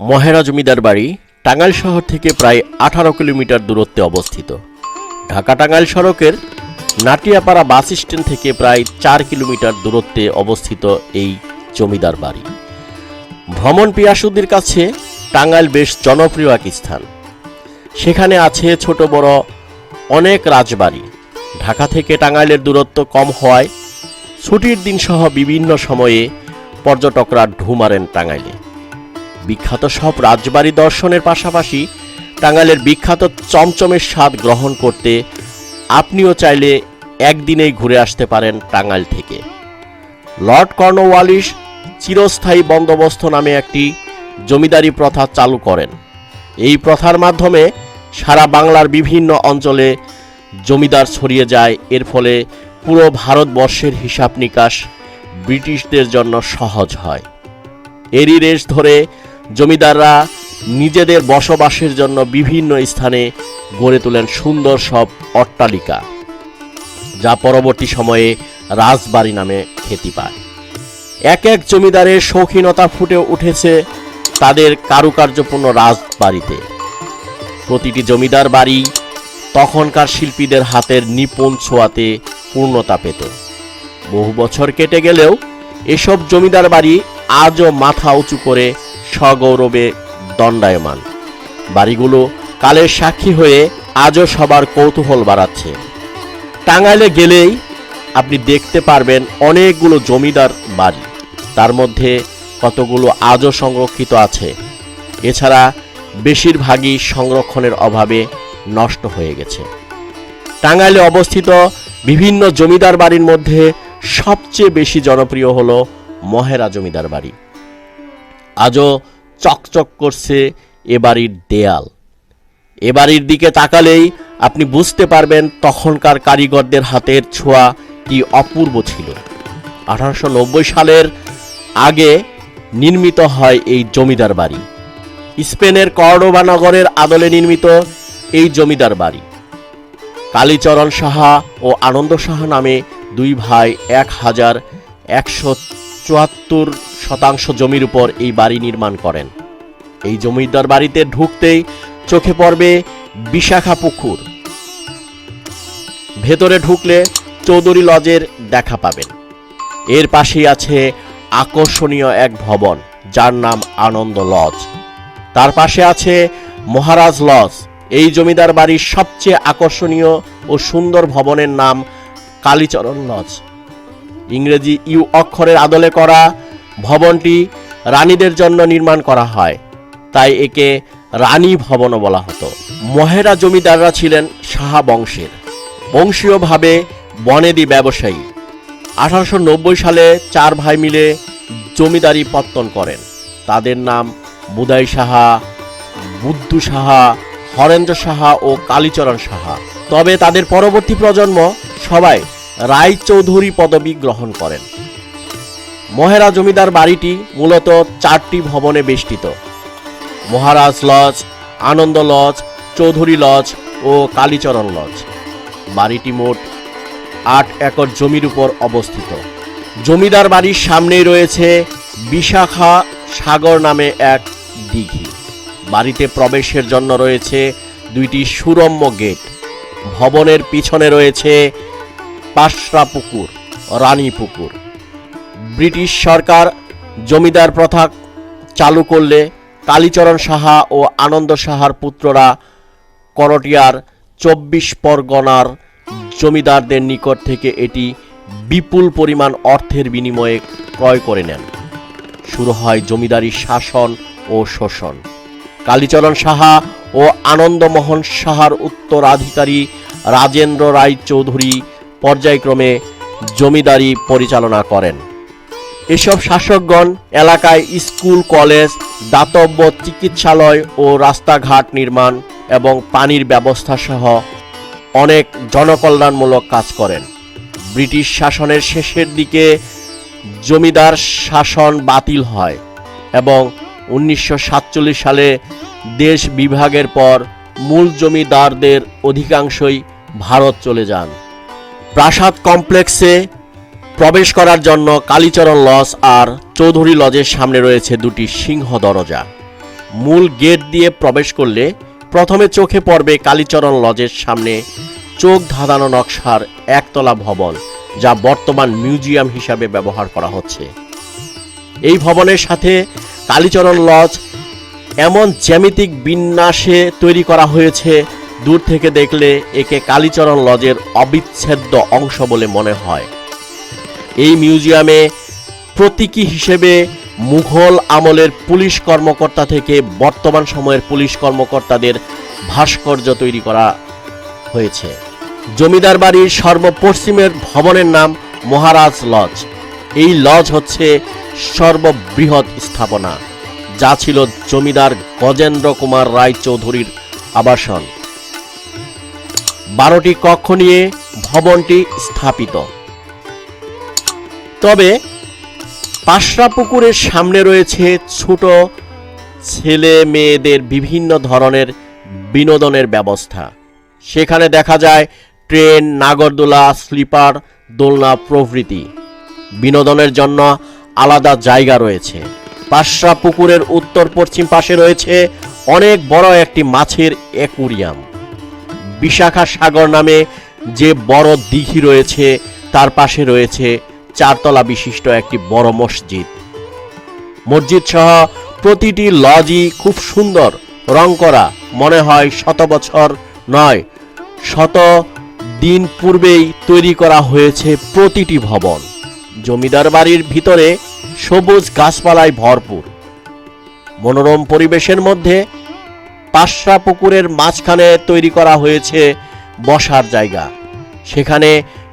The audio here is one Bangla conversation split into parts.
মহেরা জমিদার বাড়ি টাঙ্গাইল শহর থেকে প্রায় আঠারো কিলোমিটার দূরত্বে অবস্থিত। ঢাকা টাঙ্গাইল সড়কের নাটিয়াপাড়া বাস স্ট্যান্ড থেকে প্রায় চার কিলোমিটার দূরত্বে অবস্থিত এই জমিদার বাড়ি। ভ্রমণ পিয়াসুদের কাছে টাঙ্গাইল বেশ জনপ্রিয় এক স্থান। সেখানে আছে ছোট বড় অনেক রাজবাড়ি। ঢাকা থেকে টাঙ্গাইলের দূরত্ব কম হওয়ায় ছুটির দিন সহ বিভিন্ন সময়ে পর্যটকরা ঢু মারেন টাঙ্গাইলে। বিখ্যাত সব রাজবাড়ি দর্শনের পাশাপাশি টাঙ্গাইলের বিখ্যাত চমচমের স্বাদ গ্রহণ করতে আপনিও চাইলে একদিনেই ঘুরে আসতে পারেন টাঙ্গাইল থেকে। লর্ড কর্নওয়ালিস চিরস্থায়ী বন্দোবস্ত নামে একটি জমিদারি প্রথা চালু করেন। এই প্রথার মাধ্যমে সারা বাংলার বিভিন্ন অঞ্চলে জমিদার ছড়িয়ে যায়। এর ফলে পুরো ভারতবর্ষের হিসাব নিকাশ ব্রিটিশদের জন্য সহজ হয়। এরই রেশ ধরে জমিদাররা নিজেদের বসবাসের জন্য বিভিন্ন স্থানে গড়ে তোলেন সুন্দর সব অট্টালিকা, যা পরবর্তী সময়ে রাজবাড়ি নামে খ্যাতি পায়। এক এক জমিদারের শৌখিনতা ফুটে উঠেছে তাদের কারুকার্যপূর্ণ রাজবাড়িতে। প্রতিটি জমিদার বাড়ি তখনকার শিল্পীদের হাতের নিপুণ ছোঁয়াতে পূর্ণতা পেত। বহু বছর কেটে গেলেও এসব জমিদার বাড়ি আজও মাথা উঁচু করে সগৌরবে দণ্ডায়মান। বাড়িগুলো কালের সাক্ষী হয়ে আজও সবার কৌতূহল বাড়াচ্ছে। টাঙ্গাইলে গেলেই আপনি দেখতে পারবেন অনেকগুলো জমিদার বাড়ি। তার মধ্যে কতগুলো আজও সংরক্ষিত আছে। এছাড়া বেশিরভাগই সংরক্ষণের অভাবে নষ্ট হয়ে গেছে। টাঙ্গাইলে অবস্থিত বিভিন্ন জমিদার বাড়ির মধ্যে সবচেয়ে বেশি জনপ্রিয় হলো মহেরা জমিদার বাড়ি। আজও চকচক করছে এ বাড়ির দেয়াল। এ বাড়ির দিকে তাকালেই আপনি বুঝতে পারবেন তখনকার কারিগরদের হাতের ছোঁয়া কি অপূর্ব ছিল। আঠারোশো নব্বই সালের আগে নির্মিত হয় এই জমিদার বাড়ি। স্পেনের কর্ডোবা নগরের আদলে নির্মিত এই জমিদার বাড়ি। কালীচরণ সাহা ও আনন্দ সাহা নামে দুই ভাই এক হাজার একশো চুয়াত্তর শতাংশ জমির উপর এই বাড়ি নির্মাণ করেন। এই জমিদার বাড়িতে ঢুকতেই চোখে পড়বে বিশাখা পুকুর ভেতরে ঢুকলে চৌধুরী লজের দেখা পাবেন। এর পাশেই আছে আকর্ষণীয় এক ভবন, যার নাম আনন্দ লজ। তার পাশে আছে মহারাজ লজ। এই জমিদার বাড়ির সবচেয়ে আকর্ষণীয় ও সুন্দর ভবনের নাম কালীচরণ লজ। ইংরেজি ইউ অক্ষরের আদলে করা ভবনটি রানীদের জন্য নির্মাণ করা হয়। তাই একে রানী ভবনও বলা হতো। মহেরা জমিদাররা ছিলেন সাহা বংশের। বংশীয়ভাবে বনেদি ব্যবসায়ী। আঠারোশো নব্বই সালে চার ভাই মিলে জমিদারি পত্তন করেন। তাদের নাম বুদাই সাহা, বুদ্ধু সাহা, হরেন্দ্র সাহা ও কালীচরণ সাহা। তবে তাদের পরবর্তী প্রজন্ম সবাই রায়চৌধুরী পদবি গ্রহণ করেন। মহেরা জমিদার বাড়িটি মূলত চারটি ভবনে বেষ্টিত। Maharaj lodge, Anand lodge, Chowdhury lodge ও কালীচরণ লজ। বাড়িটি মোট আট একর জমির উপর অবস্থিত। জমিদার বাড়ির সামনেই রয়েছে বিশাখা সাগর নামে এক দিঘি। বাড়িতে প্রবেশের জন্য রয়েছে দুইটি সুরম্য গেট। ভবনের পিছনে রয়েছে পাশরা পুকুর, রানী পুকুর। ব্রিটিশ সরকার জমিদার প্রথা চালু করলে কালীচরণ সাহা ও আনন্দ সাহার পুত্ররা করটিয়ার চব্বিশ পরগনার জমিদারদের নিকট থেকে এটি বিপুল পরিমাণ অর্থের বিনিময়ে ক্রয় করে নেন। শুরু হয় জমিদারি শাসন ও শোষণ। কালীচরণ সাহা ও আনন্দমোহন সাহার উত্তরাধিকারী রাজেন্দ্র রায় চৌধুরী পর্যায়ক্রমে জমিদারি পরিচালনা করেন। এসব শাসকগণ এলাকায় স্কুল, কলেজ, দাতব্য, চিকিৎসালয় ও রাস্তাঘাট নির্মাণ এবং পানির ব্যবস্থা সহ অনেক জনকল্যাণমূলক কাজ করেন। ব্রিটিশ শাসনের শেষের দিকে জমিদার শাসন বাতিল হয় এবং উনিশশো সাতচল্লিশ সালে দেশ বিভাগের পর মূল জমিদারদের অধিকাংশই ভারত চলে যান। প্রাসাদ কমপ্লেক্সে প্রবেশ করার জন্য কালীচরণ লজ আর চৌধুরী লজের সামনে রয়েছে দুটি সিংহ দরজা। মূল গেট দিয়ে প্রবেশ করলে প্রথমে চোখে পড়বে কালীচরণ লজের সামনে চোখ ধাঁধানো নকশার একতলা ভবন, যা বর্তমান মিউজিয়াম হিসাবে ব্যবহার করা হচ্ছে। এই ভবনের সাথে কালীচরণ লজ এমন জ্যামিতিক বিন্যাসে তৈরি করা হয়েছে, দূর থেকে দেখলে একে কালীচরণ লজের অবিচ্ছেদ্য অংশ বলে মনে হয়। এই মিউজিয়ামে প্রতীকী হিসেবে মুঘল আমলের পুলিশ কর্মকর্তা থেকে বর্তমান সময়ের পুলিশ কর্মকর্তাদের ভাস্কর্য তৈরি করা হয়েছে। জমিদার বাড়ির সর্বপশ্চিমের ভবনের নাম মহারাজ লজ। এই লজ হচ্ছে সর্ববৃহৎ স্থাপনা, যা ছিল জমিদার গজেন্দ্র কুমার রায় চৌধুরীর আবাসন। বারোটি কক্ষ নিয়ে ভবনটি স্থাপিত। তবে পাশরা পুকুরের সামনে রয়েছে ছোট ছেলে মেয়েদের বিভিন্ন ধরনের বিনোদনের ব্যবস্থা। সেখানে দেখা যায় ট্রেন, নাগরদোলা, স্লিপার, দোলনা প্রভৃতি। বিনোদনের জন্য আলাদা জায়গা রয়েছে। পাশরা পুকুরের উত্তর পশ্চিম পাশে রয়েছে অনেক বড় একটি মাছের অ্যাকুরিয়াম। বিশাখা সাগর নামে যে বড় দিঘি রয়েছে, তার পাশে রয়েছে চারতলা বিশিষ্ট একটি বড় মসজিদ। মসজিদ সহ প্রতিটি লজই খুব সুন্দর, রং করা, মনে হয় শত বছর নয়, শত দিন পূর্বেই তৈরি করা হয়েছে প্রতিটি ভবন। জমিদার বাড়ির ভিতরে সবুজ গাছপালায় ভরপুর। মনোরম পরিবেশের মধ্যে পাশরা পুকুরের মাঝখানে তৈরি করা হয়েছে বসার জায়গা। সেখানে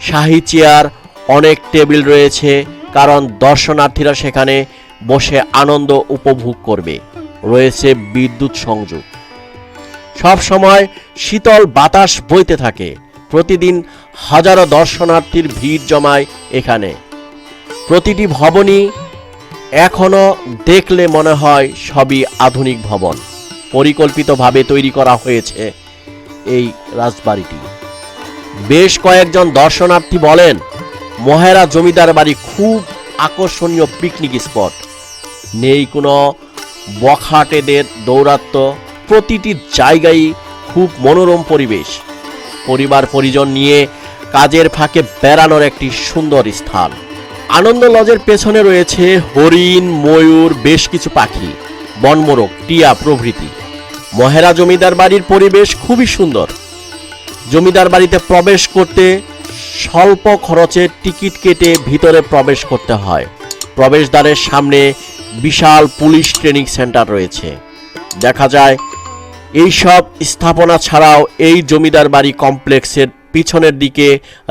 শাহী চেয়ার অনেক টেবিল রয়েছে, কারণ দর্শনার্থীরা সেখানে বসে আনন্দ উপভোগ করবে। রয়েছে বিদ্যুৎ সংযোগ। সব সময় শীতল বাতাস বইতে থাকে। প্রতিদিন হাজারো দর্শনার্থীর ভিড় জমায় এখানে। প্রতিটি ভবনই এখনও দেখলে মনে হয় সবই আধুনিক ভবন। পরিকল্পিতভাবে তৈরি করা হয়েছে এই রাজবাড়িটি। বেশ কয়েকজন দর্শনার্থী বলেন মহেরা জমিদার বাড়ি খুব আকর্ষণীয় পিকনিক স্পট নেই কোনো বখাটেদের দৌরাত্ম্য। প্রতিটি জায়গায় খুব মনোরম পরিবেশ। পরিবার পরিজন নিয়ে কাজের ফাঁকে বেড়ানোর একটি সুন্দর স্থান। আনন্দ লজের পেছনে রয়েছে হরিণ, ময়ূর, বেশ কিছু পাখি, বনমোরগ, টিয়া প্রভৃতি। মহেরা জমিদার বাড়ির পরিবেশ খুবই সুন্দর। জমিদার বাড়িতে প্রবেশ করতে স্বল্প খরচে টিকিট কেটে ভিতরে প্রবেশ করতে হয়। প্রবেশদ্বারের সামনে বিশাল পুলিশ ট্রেনিং সেন্টার রয়েছে। দেখা যায় এই সব স্থাপনা ছাড়াও এই জমিদার বাড়ি কমপ্লেক্সের পিছনের দিকে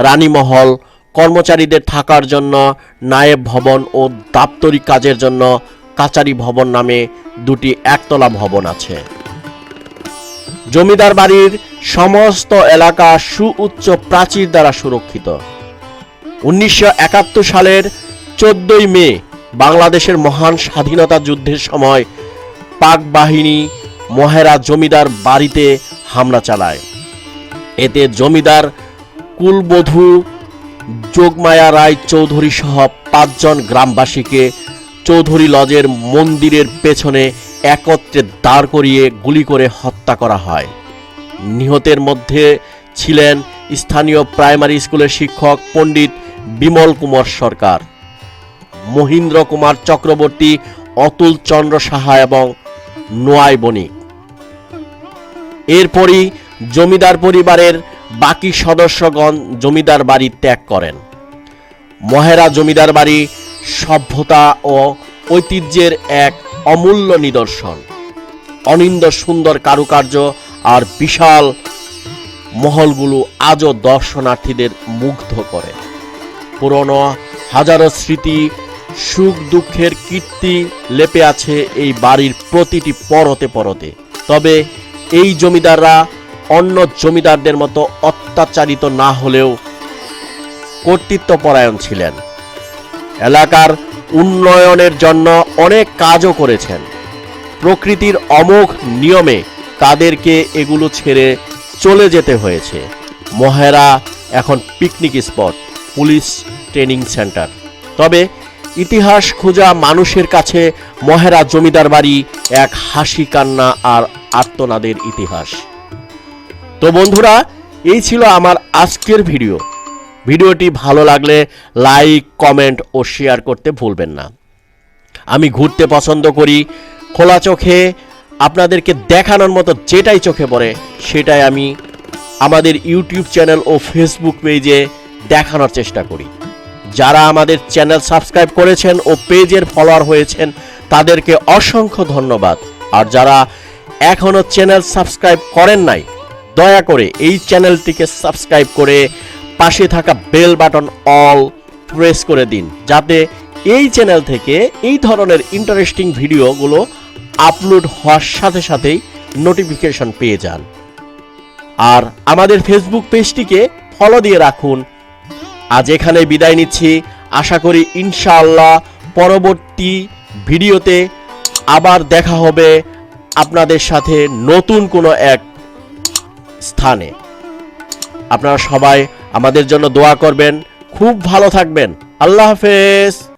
রানীমহল, কর্মচারীদের থাকার জন্য নায়েব ভবন ও দাপ্তরিক কাজের জন্য কাচারি ভবন নামে দুটি একতলা ভবন আছে। জমিদার বাড়ির সমস্ত এলাকা সুউচ্চ প্রাচীর দ্বারা সুরক্ষিত। উনিশশো একাত্তর সালের চোদ্দই মে বাংলাদেশের মহান স্বাধীনতা যুদ্ধের সময় পাক বাহিনী মহেরা জমিদার বাড়িতে হামলা চালায়। এতে জমিদার কুলবধূ যোগমায়া রায় চৌধুরী সহ পাঁচজন গ্রামবাসীকে চৌধুরী লজের মন্দিরের পেছনে একত্রে দাঁড় করিয়ে গুলি করে হত্যা করা হয়। নিহতের মধ্যে ছিলেন স্থানীয় প্রাইমারি স্কুলের শিক্ষক পণ্ডিত বিমল কুমার সরকার, মহিন্দ্র কুমার চক্রবর্তী, অতুল চন্দ্র সাহা এবং নোয়াই বণিক। এরপরই জমিদার পরিবারের বাকি সদস্যগণ জমিদার বাড়ি ত্যাগ করেন। মহেরা জমিদার বাড়ি সভ্যতা ও ঐতিহ্যের এক অমূল্য নিদর্শন, অনিন্দ সুন্দর কারুকার্য আর বিশাল মহলগুলো আজও দর্শনার্থীদের মুগ্ধ করে। পুরনো হাজারো স্মৃতি, সুখ দুঃখের কীর্তি লেপে আছে এই বাড়ির প্রতিটি পরতে পরতে। তবে এই জমিদাররা অন্য জমিদারদের মতো অত্যাচারিত না হলেও কর্তৃত্বপরায়ণ ছিলেন। এলাকার উন্নয়নের জন্য অনেক কাজও করেছেন। প্রকৃতির অমোঘ নিয়মে তাদেরকে এগুলো ছেড়ে চলে যেতে হয়েছে। মহেরা এখন picnic spot, police training centre. তবে ইতিহাস খোঁজা মানুষের কাছে মহেরা জমিদার বাড়ি এক হাসি কান্না আর আত্মনাদের ইতিহাস। তো বন্ধুরা, এই ছিল আমার আজকের ভিডিও। ভিডিওটি ভালো লাগলে লাইক, কমেন্ট ও শেয়ার করতে ভুলবেন না। আমি ঘুরতে পছন্দ করি, খোলা চোখে আপনাদেরকে দেখানোর মতো যেটাই চোখে পড়ে, সেটাই আমি আমাদের ইউটিউব চ্যানেল ও ফেসবুক পেজে দেখানোর চেষ্টা করি। যারা আমাদের চ্যানেল সাবস্ক্রাইব করেছেন ও পেজের ফলোয়ার হয়েছেন, তাদেরকে অসংখ্য ধন্যবাদ। আর যারা এখনও চ্যানেল সাবস্ক্রাইব করেন নাই, দয়া করে এই চ্যানেলটিকে সাবস্ক্রাইব করে পাশে থাকা বেল বাটন অল প্রেস করে দিন, যাতে এই চ্যানেল থেকে এই ধরনের ইন্টারেস্টিং ভিডিওগুলো আপলোড হওয়ার সাথে সাথেই নোটিফিকেশন পেয়ে যান। আর আমাদের ফেসবুক পেজটিকে ফলো দিয়ে রাখুন। আজ এখানে বিদায় নিচ্ছি। আশা করি ইনশাআল্লাহ পরবর্তী ভিডিওতে আবার দেখা হবে আপনাদের সাথে নতুন কোনো এক স্থানে। আপনারা সবাই আমাদের জন্য দোয়া করবেন। খুব ভালো থাকবেন। আল্লাহ হাফেজ।